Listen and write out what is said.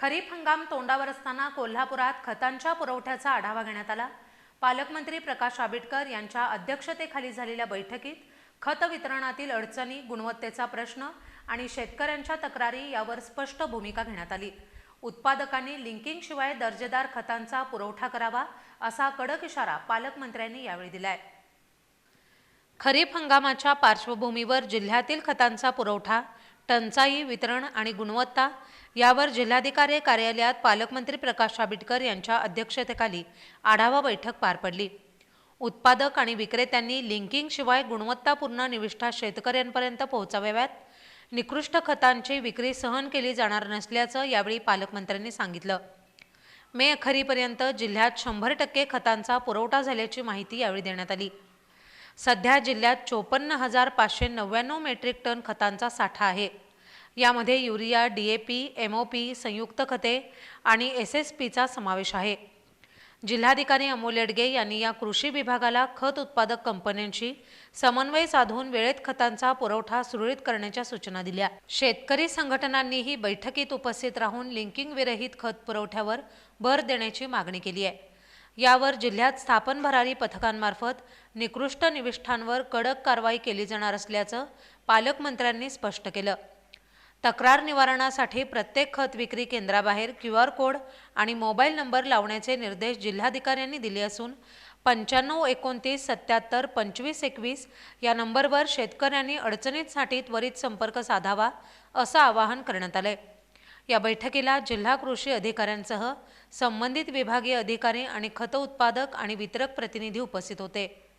खरीप हंगाम तोंडावर असताना कोल्हापुरात खतांच्या पुरवठ्याचा आढावा घेण्यात आला. पालकमंत्री प्रकाश आंबेडकर यांच्या अध्यक्षतेखाली झालेल्या बैठकीत खत वितरणातील अडचणी गुणवत्तेचा प्रश्न आणि शेतकऱ्यांच्या तक्रारी यावर स्पष्ट भूमिका घेण्यात आली. उत्पादकांनी लिंकिंगशिवाय दर्जेदार खतांचा पुरवठा करावा असा कडक इशारा पालकमंत्र्यांनी यावेळी दिलाय. खरीप हंगामाच्या पार्श्वभूमीवर जिल्ह्यातील खतांचा पुरवठा टंचाई वितरण आणि गुणवत्ता यावर जिल्हाधिकारी कार्यालयात पालकमंत्री प्रकाश आंबेडकर यांच्या अध्यक्षतेखाली आढावा बैठक पार पडली. उत्पादक आणि विक्रेत्यांनी लिंकिंगशिवाय गुणवत्तापूर्ण निविष्ठा शेतकऱ्यांपर्यंत पोहोचाव्यात. निकृष्ट खतांची विक्री सहन केली जाणार नसल्याचं यावेळी पालकमंत्र्यांनी सांगितलं. मे अखेरीपर्यंत जिल्ह्यात शंभर टक्के खतांचा पुरवठा झाल्याची माहिती यावेळी देण्यात आली. सध्या जिल्ह्यात चोपन्न हजार पाचशे नव्याण्णव मेट्रिक टन खतांचा साठा आहे. यामध्ये urea D A P M O P संयुक्त खते आणि एस एस पीचा समावेश आहे. जिल्हाधिकारी अमोल येडगे यांनी या कृषी विभागाला खत उत्पादक कंपन्यांशी समन्वय साधून वेळेत खतांचा पुरवठा सुरळीत करण्याच्या सूचना दिल्या. शेतकरी संघटनांनीही बैठकीत उपस्थित राहून लिंकिंग विरहित खत पुरवठ्यावर भर देण्याची मागणी केली आहे. यावर जिल्ह्यात स्थापन भरारी पथकांमार्फत निकृष्ट निविष्ठांवर कडक कारवाई केली जाणार असल्याचं पालकमंत्र्यांनी स्पष्ट केलं. तक्रार निवारणासाठी प्रत्येक खत विक्री केंद्राबाहेर क्यू आर कोड आणि मोबाईल नंबर लावण्याचे निर्देश जिल्हाधिकाऱ्यांनी दिले असून पंच्याण्णव एकोणतीस सत्याहत्तर पंचवीस एकवीस या नंबरवर शेतकऱ्यांनी अडचणींसाठी त्वरित संपर्क साधावा असं आवाहन करण्यात आलं आहे या बैठकीला जिल्हा कृषी अधिकाऱ्यांसह संबंधित विभागीय अधिकारी आणि खत उत्पादक आणि वितरक प्रतिनिधी उपस्थित होते.